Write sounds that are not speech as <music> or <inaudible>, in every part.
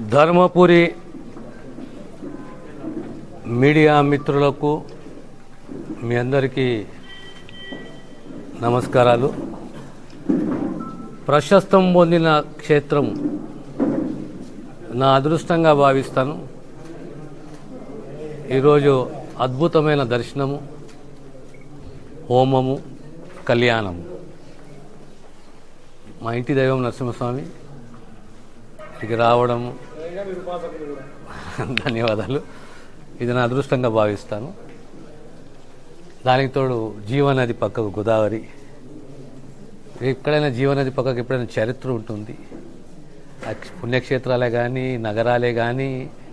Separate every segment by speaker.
Speaker 1: Dharmapuri media మిత్రులకు మీ అందరికీ నమస్కారాలు. ప్రశస్తం పొందిన క్షేత్రం నా అదృష్టంగా భావిస్తాను. ఈరోజు అద్భుతమైన దర్శనము హోమము కళ్యాణము. మా ఇంటి దైవం నరసింహస్వామి ఇక్కడికి రావడము <laughs> ధన్యవాదాలు. ఇది నా అదృష్టంగా భావిస్తాను. దానికి తోడు జీవనది పక్కకు గోదావరి. ఎక్కడైనా జీవనది పక్కకు ఎప్పుడైనా చరిత్ర ఉంటుంది. పుణ్యక్షేత్రాలే కానీ నగరాలే కానీ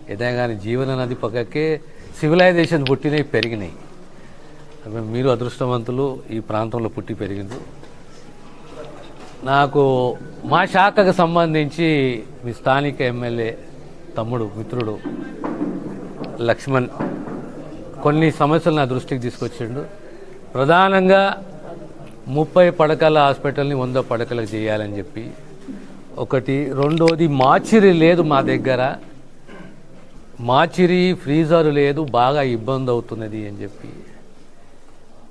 Speaker 1: ఏదైనా కానీ జీవన నది పక్కకే సివిలైజేషన్ పుట్టినవి పెరిగినాయి మీరు అదృష్టవంతులు ఈ ప్రాంతంలో పుట్టి పెరిగింది నాకు మా శాఖకు సంబంధించి మీ స్థానిక ఎమ్మెల్యే తమ్ముడు మిత్రుడు లక్ష్మణ్ కొన్ని సమస్యలు నా దృష్టికి తీసుకొచ్చిండు. ప్రధానంగా ముప్పై పడకల హాస్పిటల్ని వంద పడకలకు చేయాలని చెప్పి. ఒకటి. రెండోది మాచిరి లేదు మా దగ్గర. మాచిరి ఫ్రీజర్ లేదు బాగా ఇబ్బంది అవుతున్నది అని చెప్పి.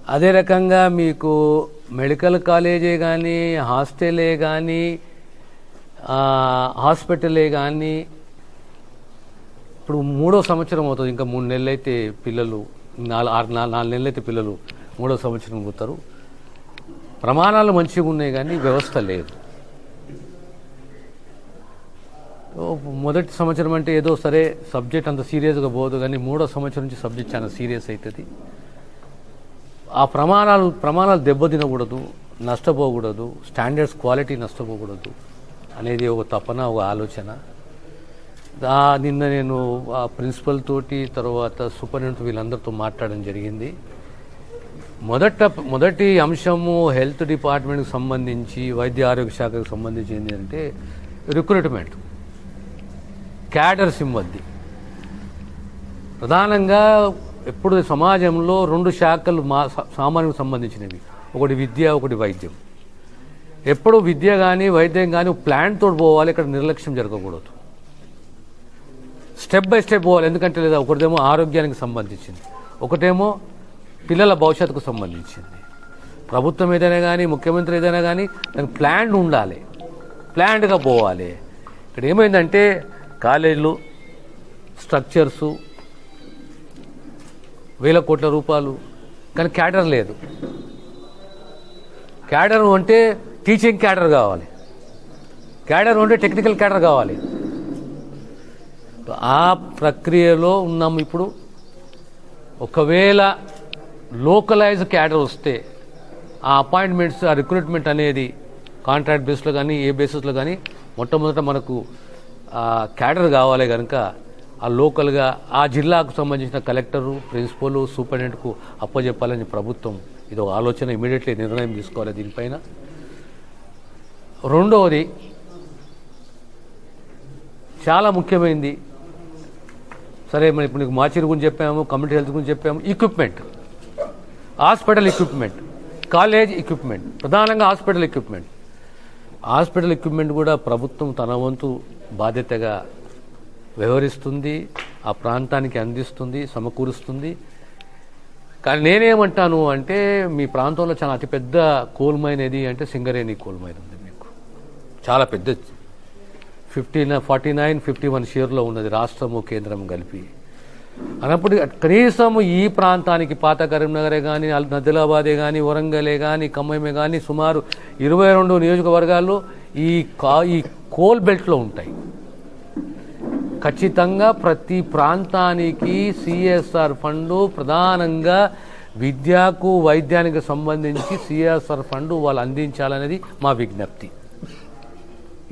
Speaker 1: అదే రకంగా మీకు మెడికల్ కాలేజే కానీ హాస్టలే కానీ హాస్పిటలే కానీ ఇప్పుడు మూడో సంవత్సరం అవుతుంది. ఇంకా మూడు నెలలు అయితే పిల్లలు నాలుగు ఆరు నాలుగు నాలుగు నెలలు అయితే పిల్లలు మూడో సంవత్సరం పోతారు ప్రమాణాలు మంచిగా ఉన్నాయి కానీ వ్యవస్థ లేదు. మొదటి సంవత్సరం అంటే ఏదో సరే సబ్జెక్ట్ అంత సీరియస్గా పోదు కానీ మూడో సంవత్సరం నుంచి సబ్జెక్ట్ చాలా సీరియస్ అవుతుంది ఆ ప్రమాణాలు ప్రమాణాలు దెబ్బతినకూడదు నష్టపోకూడదు స్టాండర్డ్స్ క్వాలిటీ నష్టపోకూడదు అనేది ఒక తపన ఒక ఆలోచన. నిన్న నేను ఆ ప్రిన్సిపల్ తోటి తర్వాత సూపరింటెండెంట్ వీళ్ళందరితో మాట్లాడడం జరిగింది. మొదట మొదటి అంశము హెల్త్ డిపార్ట్మెంట్కి సంబంధించి వైద్య ఆరోగ్య శాఖకు సంబంధించి ఏంటంటే రిక్రూట్మెంట్. క్యాడర్ ఇవ్వద్ది ప్రధానంగా ఎప్పుడు సమాజంలో రెండు శాఖలు మా సా- సంబంధించినవి. ఒకటి విద్య ఒకటి వైద్యం. ఎప్పుడు విద్య కానీ వైద్యం కానీ ప్లాన్ తోటి పోవాలి ఇక్కడ నిర్లక్ష్యం జరగకూడదు. స్టెప్ బై స్టెప్ పోవాలి. ఎందుకంటే లేదా ఒకటేమో ఆరోగ్యానికి సంబంధించింది. ఒకటేమో పిల్లల భవిష్యత్తుకు సంబంధించింది. ప్రభుత్వం ఏదైనా కానీ ముఖ్యమంత్రి ఏదైనా కానీ దానికి ప్లాన్ ఉండాలి. ప్లాన్డ్గా పోవాలి. ఇక్కడ ఏమైందంటే కాలేజీలు స్ట్రక్చర్సు వేల కోట్ల రూపాయలు. కానీ క్యాడర్ లేదు. క్యాడర్ అంటే టీచింగ్ క్యాడర్ కావాలి. క్యాడర్ ఉంటే టెక్నికల్ క్యాడర్ కావాలి. ఆ ప్రక్రియలో ఉన్నాము ఇప్పుడు. ఒకవేళ లోకలైజ్ క్యాడర్ వస్తే ఆ అపాయింట్మెంట్స్ ఆ రిక్రూట్మెంట్ అనేది కాంట్రాక్ట్ బేస్లో కానీ ఏ బేసిస్లో కానీ మొట్టమొదట మనకు క్యాడర్ కావాలి కనుక ఆ లోకల్గా ఆ జిల్లాకు సంబంధించిన కలెక్టరు ప్రిన్సిపల్ సూపరింటెండెంట్కు అప్పచెప్పాలని ప్రభుత్వం ఇది ఒక ఆలోచన ఇమీడియట్లీ నిర్ణయం తీసుకోవాలి దీనిపైన. రెండవది చాలా ముఖ్యమైనది సరే మనం ఇప్పుడు నీకు మాచిరి గురించి చెప్పాము కమ్యూనిటీ హెల్త్ గురించి చెప్పాము equipment hospital equipment college equipment ప్రధానంగా హాస్పిటల్ ఎక్విప్మెంట్ హాస్పిటల్ ఎక్విప్మెంట్ కూడా ప్రభుత్వం తన వంతు బాధ్యతగా వ్యవహరిస్తుంది ఆ ప్రాంతానికి అందిస్తుంది సమకూరుస్తుంది. కానీ నేనేమంటాను అంటే మీ ప్రాంతంలో చాలా అతిపెద్ద కోల్ మైన్ ఏది అంటే సింగరేణి కోల్ మైన్ ఉంది మీకు. చాలా పెద్ద fifty forty nine fifty one షేర్లో ఉన్నది రాష్ట్రము కేంద్రం కలిపి. అన్నప్పుడు కనీసం ఈ ప్రాంతానికి పాత కరీంనగరే కానీ నదిలాబాదే కానీ వరంగలే కానీ ఖమ్మమే కానీ సుమారు ఇరవై రెండు నియోజకవర్గాల్లో ఈ కా ఈ కోల్ బెల్ట్లో ఉంటాయి. ఖచ్చితంగా ప్రతి ప్రాంతానికి సిఎస్ఆర్ ఫండ్ ప్రధానంగా విద్యకు వైద్యానికి సంబంధించి సిఎస్ఆర్ ఫండ్ వాళ్ళు అందించాలనేది మా విజ్ఞప్తి.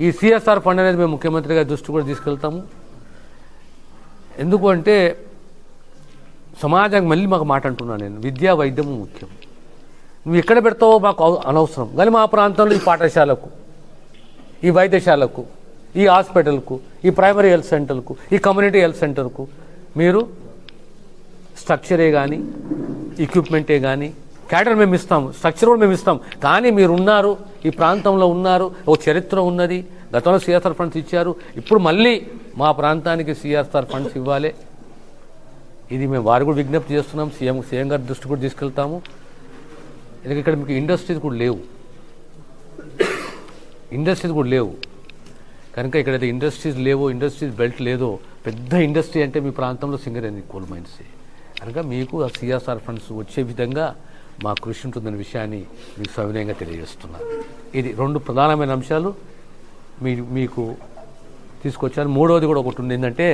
Speaker 1: ఈ సిఎస్ఆర్ ఫండ్ అనేది మేము ముఖ్యమంత్రి గారి దృష్టి కూడా తీసుకెళ్తాము. ఎందుకు అంటే సమాజానికి మళ్ళీ మాకు మాట అంటున్నాను నేను. విద్యా వైద్యము ముఖ్యం. నువ్వు ఎక్కడ పెడతావో మాకు అనవసరం. కానీ మా ప్రాంతంలో ఈ పాఠశాలకు ఈ వైద్యశాలకు ఈ హాస్పిటల్కు ఈ ప్రైమరీ హెల్త్ సెంటర్కు ఈ కమ్యూనిటీ హెల్త్ సెంటర్కు మీరు స్ట్రక్చరే కానీ ఎక్విప్మెంటే కానీ క్యాడర్ మేము ఇస్తాం స్ట్రక్చర్ కూడా మేము ఇస్తాం. కానీ మీరు ఉన్నారు ఈ ప్రాంతంలో ఉన్నారు ఓ చరిత్ర ఉన్నది. గతంలో సిఎస్ఆర్ ఫండ్స్ ఇచ్చారు. ఇప్పుడు మళ్ళీ మా ప్రాంతానికి సిఆర్ఆర్ ఫండ్స్ ఇవ్వాలి. ఇది మేము వారు కూడా విజ్ఞప్తి చేస్తున్నాం. సీఎం సీఎం గారి దృష్టి కూడా తీసుకెళ్తాము. ఎందుకంటే ఇక్కడ మీకు ఇండస్ట్రీస్ కూడా లేవు. ఇండస్ట్రీస్ కూడా లేవు. కనుక ఇక్కడైతే ఇండస్ట్రీస్ లేవో ఇండస్ట్రీస్ బెల్ట్ లేదో పెద్ద ఇండస్ట్రీ అంటే మీ ప్రాంతంలో సింగరేణి కోల్ మైన్స్. కనుక మీకు ఆ సిఆర్ఆర్ ఫండ్స్ వచ్చే విధంగా మా కృషి ఉంటుందనే విషయాన్ని మీకు సవినయంగా తెలియజేస్తున్నాను ఇది రెండు ప్రధానమైన అంశాలు. మీ మీకు తీసుకొచ్చాను. మూడవది కూడా ఒకటి ఉంది ఏంటంటే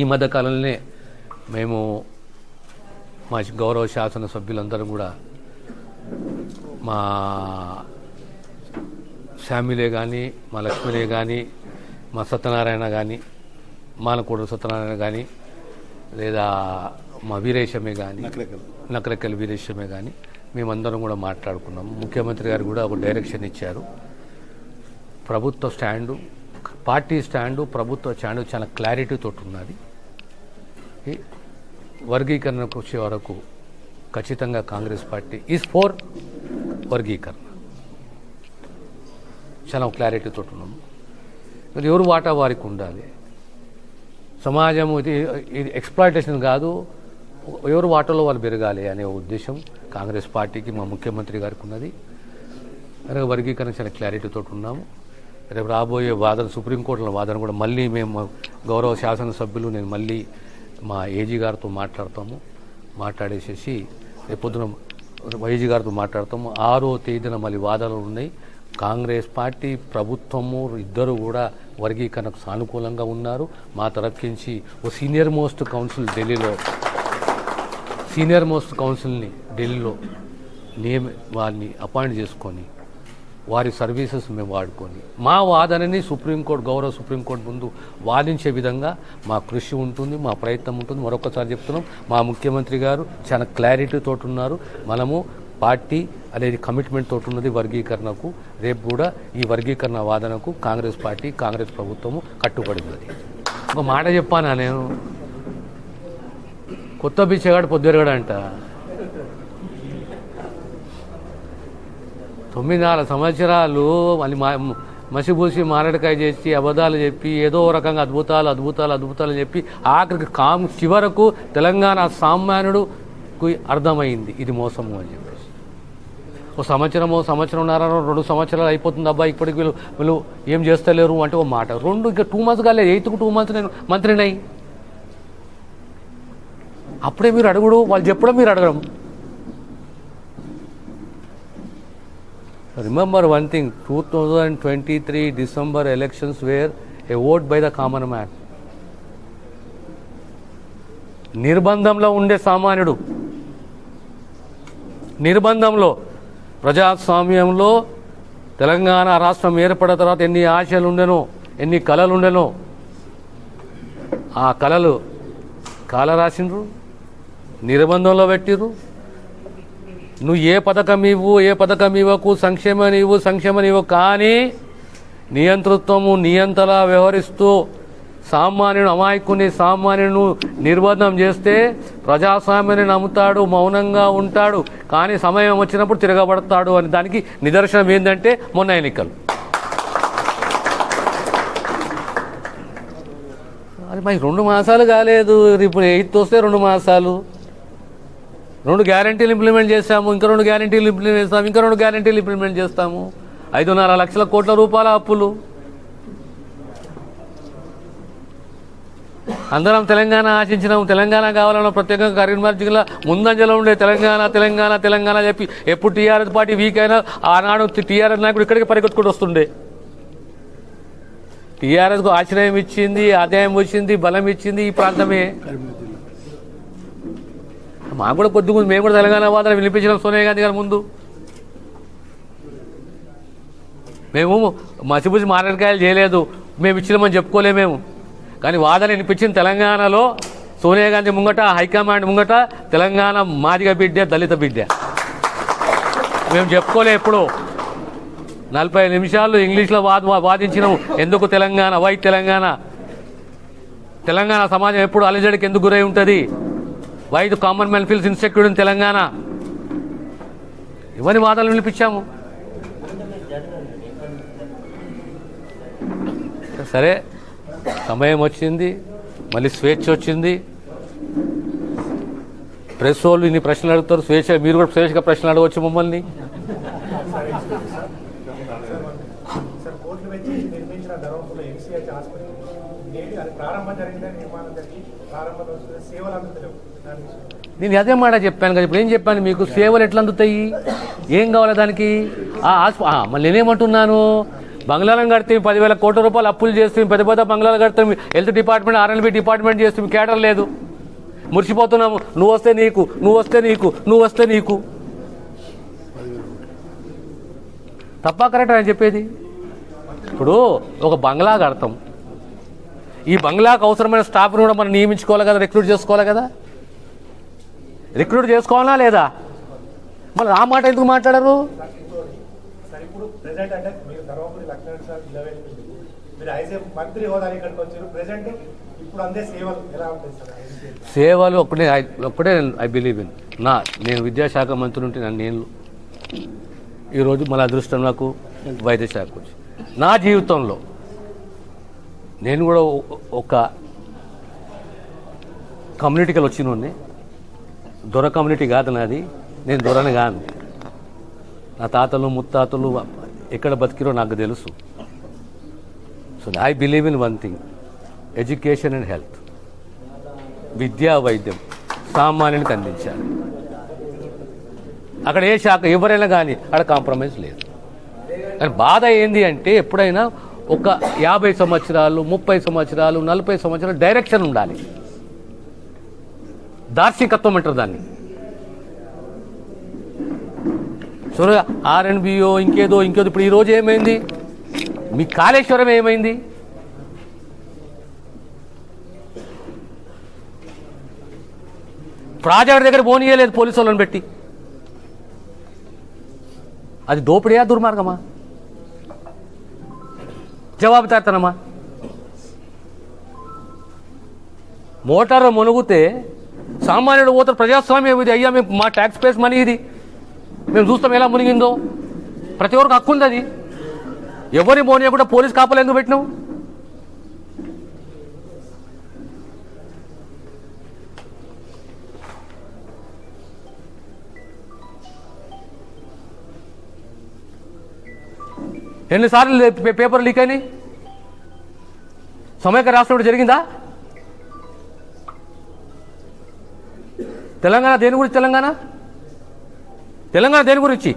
Speaker 1: ఈ మధ్య కాలంలోనే మేము మా గౌరవ శాసన సభ్యులందరూ కూడా మా శామిలే కానీ మా లక్ష్మీలే కానీ మా సత్యనారాయణ కానీ మానకూడ సత్యనారాయణ కానీ లేదా మా వీరేశమే కానీ నకలకల్ వీరేశమే కానీ మేమందరం కూడా మాట్లాడుకున్నాం. ముఖ్యమంత్రి గారు కూడా ఒక డైరెక్షన్ ఇచ్చారు. ప్రభుత్వ స్టాండు పార్టీ స్టాండు ప్రభుత్వ స్టాండు చాలా క్లారిటీతో ఉన్నది. వర్గీకరణకు వచ్చే వరకు ఖచ్చితంగా కాంగ్రెస్ పార్టీ ఈజ్ ఫోర్ వర్గీకరణ. చాలా క్లారిటీతో ఉన్నాము మరి ఎవరు వాటా వారికి ఉండాలి. సమాజం ఇది ఇది ఎక్స్ప్లాయిటేషన్ కాదు. ఎవరు వాటలో వాళ్ళు పెరగాలి అనే ఉద్దేశం కాంగ్రెస్ పార్టీకి మా ముఖ్యమంత్రి గారికి ఉన్నది. కనుక వర్గీకరణ చాలా క్లారిటీతో ఉన్నాము. రేపు రాబోయే వాదన సుప్రీంకోర్టులో వాదన కూడా మళ్ళీ మేము గౌరవ శాసనసభ్యులు నేను మళ్ళీ మా ఏజీ గారితో మాట్లాడతాము. మాట్లాడేసేసి రేపొద్దున వైజీ గారితో మాట్లాడతాము. ఆరో తేదీన మళ్ళీ వాదనలు ఉన్నాయి. కాంగ్రెస్ పార్టీ ప్రభుత్వము ఇద్దరు కూడా వర్గీకరణకు సానుకూలంగా ఉన్నారు. మా తరఫుకించి ఓ సీనియర్ మోస్ట్ కౌన్సిల్ ఢిల్లీలో సీనియర్ మోస్ట్ కౌన్సిల్ని ఢిల్లీలో నియమ వారిని అపాయింట్ చేసుకొని వారి సర్వీసెస్ మేము వాడుకొని మా వాదనని సుప్రీంకోర్టు గౌరవ సుప్రీంకోర్టు ముందు వాదించే విధంగా మా కృషి ఉంటుంది మా ప్రయత్నం ఉంటుంది. మరొకసారి చెప్తున్నాం మా ముఖ్యమంత్రి గారు చాలా క్లారిటీతో ఉన్నారు. మనము పార్టీ అనేది కమిట్మెంట్ తోటి ఉన్నది వర్గీకరణకు రేపు కూడా ఈ వర్గీకరణ వాదనకు కాంగ్రెస్ పార్టీ కాంగ్రెస్ ప్రభుత్వము కట్టుబడి ఉన్నది. ఒక మాట చెప్పానా నేను? కొత్త బిచ్చగాడు పొద్దురగాడు అంట తొమ్మిదిన్నర సంవత్సరాలు మళ్ళీ మా మసిబూసి మారడికాయ చేసి అబద్ధాలు చెప్పి ఏదో రకంగా అద్భుతాలు అద్భుతాలు అద్భుతాలు చెప్పి ఆఖరికి కామ్ చివరకు తెలంగాణ సామాన్యుడుకు అర్థమైంది. ఇది మోసము అని చెప్పేసి. ఓ సంవత్సరమో సంవత్సరంన్నర రెండు సంవత్సరాలు అయిపోతుంది అబ్బాయి ఇప్పటికి వీళ్ళు వీళ్ళు ఏం చేస్తలేరు అంటే ఓ మాట. రెండు ఇంకా టూ మంత్స్ కాలేదు. ఎయిత్కు టూ మంత్స్ నేను మంత్రినై. అప్పుడే మీరు అడుగుడు వాళ్ళు చెప్పడం మీరు అడగడం. Remember one thing two thousand twenty three December elections where a vote by the common man నిర్బంధంలో ఉండే సామాన్యుడు. నిర్బంధంలో ప్రజాస్వామ్యంలో తెలంగాణ రాష్ట్రం ఏర్పడిన తర్వాత ఎన్ని ఆశలు ఉండెనో ఎన్ని కళలు ఉండెనో ఆ కళలు కాల రాసిండ్రు నిర్బంధంలో పెట్టిర్రు? నువ్వు ఏ పథకం ఇవ్వు ఏ పథకం ఇవ్వకు సంక్షేమం ఇవ్వు సంక్షేమం ఇవ్వు కానీ నియంతృత్వము నియంతలా వ్యవహరిస్తూ సామాన్యుడు అమాయకుని సామాన్యుడు నిర్బంధం చేస్తే ప్రజాస్వామ్యాన్ని నమ్ముతాడు మౌనంగా ఉంటాడు కానీ సమయం వచ్చినప్పుడు తిరగబడతాడు అని. దానికి నిదర్శనం ఏంటంటే మొన్న ఎన్నికలు. అది మరి రెండు మాసాలు కాలేదు. ఇప్పుడు ఎయిత్ వస్తే రెండు మాసాలు. రెండు గ్యారంటీలు ఇంప్లిమెంట్ చేస్తాము ఇంకా రెండు గ్యారంటీలు ఇంప్లిమెంట్ చేస్తాము ఇంకా రెండు గ్యారంటీలు ఇంప్లిమెంట్ చేస్తాము. ఐదున్నర లక్షల కోట్ల రూపాయల అప్పులు. అందరం తెలంగాణ ఆశించినాం తెలంగాణ కావాలన్న ప్రత్యేకంగా కరీంనగర్ జిల్లా ముందంజలో ఉండే తెలంగాణ తెలంగాణ తెలంగాణ చెప్పి ఎప్పుడు టీఆర్ఎస్ పార్టీ వీక్ అయినా ఆనాడు టీఆర్ఎస్ నాయకుడు ఇక్కడికి పరిగెత్తుకుంటూ వస్తుండే. టీఆర్ఎస్కు ఆశ్రయం ఇచ్చింది ఆదాయం వచ్చింది బలం ఇచ్చింది ఈ ప్రాంతమే. మాకు కూడా కొద్ది మేము కూడా తెలంగాణ వాదన వినిపించడం సోనియా గాంధీ గారి ముందు. మేము మసిబుసి మారేడుకాయలు చేయలేదు. మేము ఇచ్చినామని చెప్పుకోలే మేము. కానీ వాదన వినిపించింది తెలంగాణలో సోనియా గాంధీ ముంగట హైకమాండ్ ముంగట తెలంగాణ మాదిగ బిడ్డ దళిత బిడ్డ. మేము చెప్పుకోలే ఎప్పుడు. నలభై నిమిషాలు ఇంగ్లీష్లో వాద వాదించినాము ఎందుకు తెలంగాణ? వైట్ తెలంగాణ? తెలంగాణ సమాజం ఎప్పుడు అలజడికి ఎందుకు గురై ఉంటుంది? Why common man feels insecure in Telangana ఇవన్నీ వాదాలు వినిపించాము? సరే సమయం వచ్చింది మళ్ళీ స్వేచ్ఛ వచ్చింది. ప్రెస్ వాళ్ళు ఇన్ని ప్రశ్నలు అడుగుతారు స్వేచ్ఛ మీరు కూడా స్వేచ్ఛగా ప్రశ్నలు అడగవచ్చు మమ్మల్ని. నేను అదే మాట చెప్పాను కదా ఇప్పుడు ఏం చెప్పాను? మీకు సేవలు ఎట్లా అందుతాయి ఏం కావాలి దానికి? మళ్ళీ నేనేమంటున్నాను? బంగ్లాలను కడితే పదివేల కోట్ల రూపాయలు అప్పులు చేస్తే పెద్ద పెద్ద బంగ్లాలు కడితే. హెల్త్ డిపార్ట్మెంట్ ఆర్ఎల్బి డిపార్ట్మెంట్ చేస్తే కేటర్ లేదు. మురిసిపోతున్నాము. నువ్వు వస్తే నీకు నువ్వు వస్తే నీకు నువ్వు వస్తే నీకు. తప్ప కరెక్ట్ అని చెప్పేది? ఇప్పుడు ఒక బంగ్లా కడతాం. ఈ బంగ్లాకు అవసరమైన స్టాఫ్ని కూడా మనం నియమించుకోవాలి కదా రిక్రూట్ చేసుకోవాలి కదా? రిక్రూట్ చేసుకోవాలా లేదా? మళ్ళీ ఆ మాట ఎందుకు మాట్లాడరు?
Speaker 2: సేవలు.
Speaker 1: I- ఒక్కటే ఐ బిలీవ్ ఇన్ నా నేను విద్యాశాఖ మంత్రి ఉంటే నన్ను నేను ఈరోజు మన అదృష్టం నాకు వైద్య శాఖ వచ్చి. నా జీవితంలో నేను కూడా ఒక కమ్యూనిటీకి వచ్చినోడిని దొర కమ్యూనిటీ కాదు నాది. నేను దొరని కాను. నా తాతలు ముత్తాతలు ఎక్కడ బతికిరో నాకు తెలుసు. So I believe in one thing education and health విద్యా వైద్యం సామాన్యునికి అందించాలి. అక్కడ ఏ శాఖ ఎవరైనా కానీ అక్కడ కాంప్రమైజ్ లేదు. కానీ బాధ ఏంది అంటే ఎప్పుడైనా ఒక యాభై సంవత్సరాలు ముప్పై సంవత్సరాలు నలభై సంవత్సరాలు డైరెక్షన్ ఉండాలి. దార్శికత్వం అంటారు దాన్ని. సో ఆర్ఎన్బిఓ ఇంకేదో ఇంకేదో ఇప్పుడు ఈరోజు ఏమైంది? మీ కాళేశ్వరం ఏమైంది? ప్రాజెక్ట్ దగ్గర పోనీయలేదు పోలీసు వాళ్ళని పెట్టి. అది దోపిడియా దుర్మార్గమా? జవాబు తాతనమా మోటార్ మునుగుతే సామాన్యుడు పోతారు ప్రజాస్వామ్యం ఇది. అయ్యా మేము మా ట్యాక్స్ పేస్ మనీ ఇది. మేము చూస్తాం ఎలా మునిగిందో. ప్రతి ఒక్కరికి హక్కు ఉంది అది. ఎవరిని కూడా పోలీస్ కాపలు ఎందుకు పెట్టినావు? ఎన్నిసార్లు పేపర్ లీక్ అయినాయి? సమైక్య రాష్ట్రం జరిగిందా? తెలంగాణ దేని గురించి తెలంగాణ? తెలంగాణ దేని గురించి?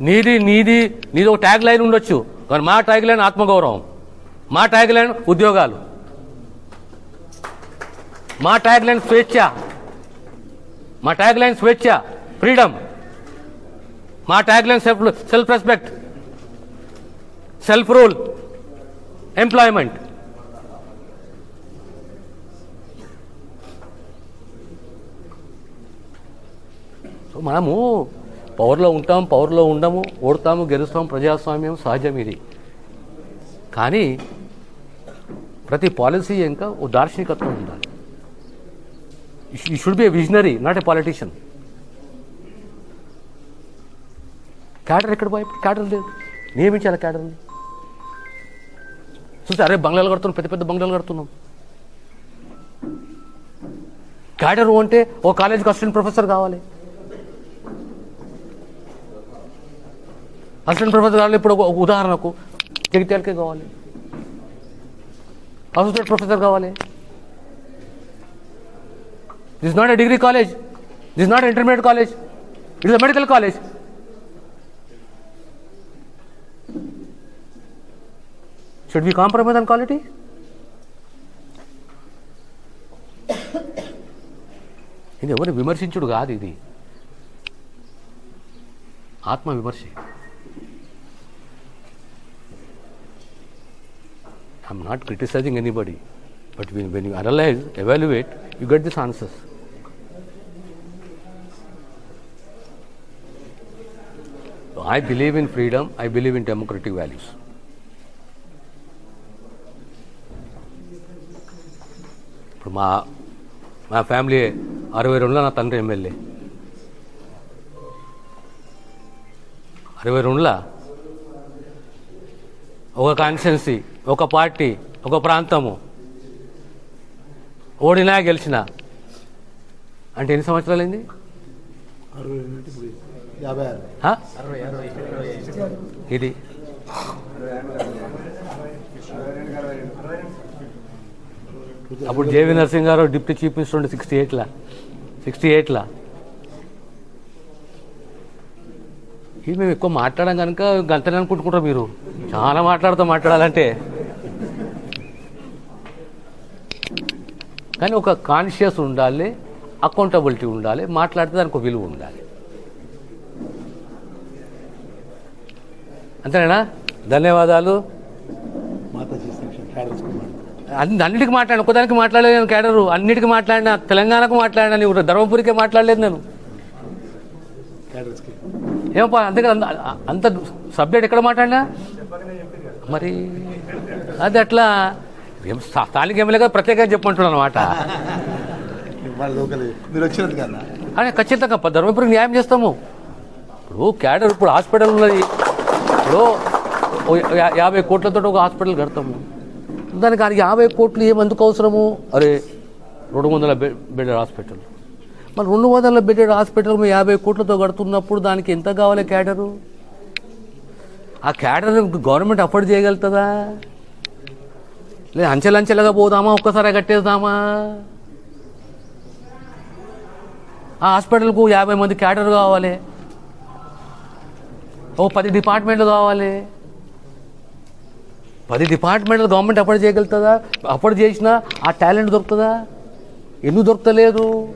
Speaker 1: నీది నీది నీది ఒక ట్యాగ్ లైన్ ఉండొచ్చు. కానీ మా ట్యాగ్ లైన్ ఆత్మగౌరవం. మా ట్యాగ్ లైన్ ఉద్యోగాలు. మా ట్యాగ్ లైన్ స్వేచ్ఛ. మా ట్యాగ్ లైన్ స్వేచ్ఛ. ఫ్రీడమ్ మా tag line self self respect self rule employment మనము పవర్లో ఉంటాం పవర్లో ఉండము ఓడతాము గెలుస్తాం ప్రజాస్వామ్యం సహజం ఇది. కానీ ప్రతి పాలసీ ఇంకా ఓ దార్శనికత్వం ఉండాలి. You should be a visionary not a politician cadre ఎక్కడ పోయి క్యాడర్ లేదు. నియమించాలి క్యాడర్ని చూస్తే అరే బంగ్లాలు కడుతున్నాం పెద్ద పెద్ద బంగ్లాలు కడుతున్నాం. క్యాడరు అంటే ఓ కాలేజీకి అసిస్టెంట్ ప్రొఫెసర్ కావాలి. అసిస్టెంట్ ప్రొఫెసర్ గారు ఇప్పుడు ఒక ఉదాహరణకు జగిత్యాలకే కావాలి. అసిస్టెంట్ ప్రొఫెసర్ కావాలి. This not a degree college this not intermediate college it is medical college should be compromise on quality ఇది ఎవరిని విమర్శించుడు కాదు ఇది. ఆత్మ విమర్శ I'm not criticising anybody but when you analyse evaluate you get this answers I believe in freedom I believe in democratic values ఇప్పుడు మా మా family అరవై రెండులో నా తండ్రి ఎమ్మెల్యే అరవై రెండులో ఒక కాన్స్టిట్యున్సీ ఒక పార్టీ ఒక ప్రాంతము. ఓడినా గెలిచినా. అంటే ఎన్ని సంవత్సరాలు అయింది? ఇది. అప్పుడు జేవి నరసింగ్ గారు డిప్యూటీ చీఫ్ మినిస్టర్ ఉండే సిక్స్టీ ఎయిట్లా. సిక్స్టీ ఎయిట్లా. ఇది మేము ఎక్కువ మాట్లాడడం కనుక గంటనే అనుకుంటుకుంటారు మీరు. చాలా మాట్లాడుతూ మాట్లాడాలంటే. కానీ ఒక కాన్షియస్ ఉండాలి అకౌంటబిలిటీ ఉండాలి మాట్లాడితే దానికి ఒక విలువ ఉండాలి. అంతేనా? ధన్యవాదాలు. అన్నిటికీ మాట్లాడాను ఒకదానికి మాట్లాడలేదు నేను కేడరు అన్నిటికీ మాట్లాడినా తెలంగాణకు మాట్లాడినా నీవు ధర్మపురికే మాట్లాడలేదు నేను. ఏమప్పా అంతే కదా అంత- అంత సబ్జెక్ట్ ఎక్కడ మాట్లాడినా? మరి అది అట్లా స్థానిక ఎమ్మెల్యేగా ప్రత్యేకంగా చెప్పమంటున్నాను అనమాట అదే ఖచ్చితంగా ధర్మపురికి న్యాయం చేస్తాము. ఇప్పుడు క్యాడర్ ఇప్పుడు హాస్పిటల్ ఉన్నది. ఇప్పుడు యాభై కోట్లతో ఒక హాస్పిటల్ కడతాము. దానికి ఆ యాభై కోట్లు ఏమందుకు అవసరము? అరే రెండు వందల బెడెడ్ హాస్పిటల్. మరి రెండు వందల బెడెడ్ హాస్పిటల్ యాభై కోట్లతో కడుతున్నప్పుడు దానికి ఎంత కావాలి క్యాడరు? ఆ క్యాడర్ గవర్నమెంట్ అఫోర్డ్ చేయగలుగుతుందా? లేదు అంచెలంచెలుగా పోదామా ఒక్కసారి కట్టేద్దామా? ఆ హాస్పిటల్కు యాభై మంది క్యాడర్ కావాలి. ఓ పది డిపార్ట్మెంట్లు కావాలి. పది డిపార్ట్మెంట్లు గవర్నమెంట్ అఫోర్డ్ చేయగలుగుతుందా? అఫోర్డ్ చేసినా ఆ టాలెంట్ దొరుకుతుందా? ఎందుకు దొరకలేదు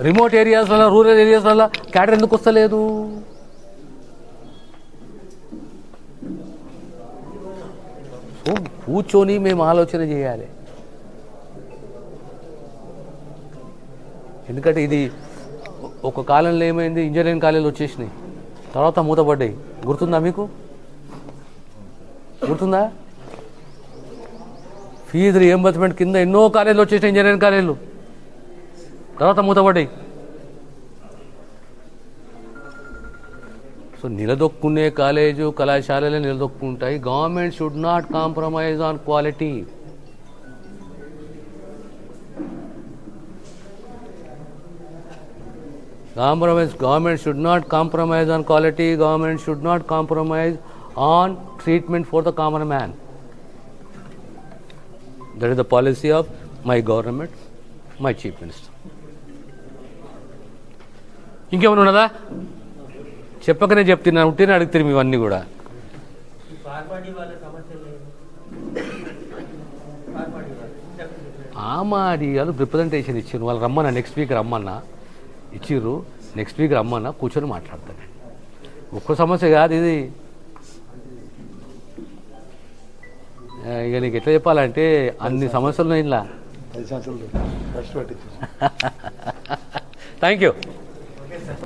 Speaker 1: రిమోట్ ఏరియాస్ వల్ల రూరల్ ఏరియాస్ వల్ల క్యాడర్ ఎందుకు వస్తలేదు? కూర్చొని మేము ఆలోచన చేయాలి. ఎందుకంటే ఇది ఒక కాలంలో ఏమైంది? ఇంజనీరింగ్ కాలేజీలు వచ్చేసినాయి. తర్వాత మూతపడ్డాయి. గుర్తుందా మీకు? గుర్తుందా? ఫీజు రియంబర్స్మెంట్ కింద ఎన్నో కాలేజీలు వచ్చేసినాయి ఇంజనీరింగ్ కాలేజీలు. తర్వాత మూతపడ్డాయి. సో నిలదొక్కునే కాలేజు కళాశాలలే నిలదొక్కుంటాయి government should not compromise on quality compromise government should not compromise on quality government should not compromise on treatment for the common man that is the policy of my government my chief minister ఇంకేమైనా ఉన్నదా చెప్పకనే చెప్తున్నాను ఉంటేనే అడుగుతారు ఇవన్నీ కూడా. ఆమాడి వాళ్ళు representation ఇచ్చారు. వాళ్ళు రమ్మన్నా నెక్స్ట్ వీక్ రమ్మన్నా ఇచ్చిర్రు. నెక్స్ట్ వీక్ రమ్మన్నా కూర్చొని మాట్లాడతాను ఒక్క సమస్య కాదు ఇది. ఇక నీకు ఎట్లా చెప్పాలంటే అన్ని సమస్యలు ఇలా. Thank <laughs> you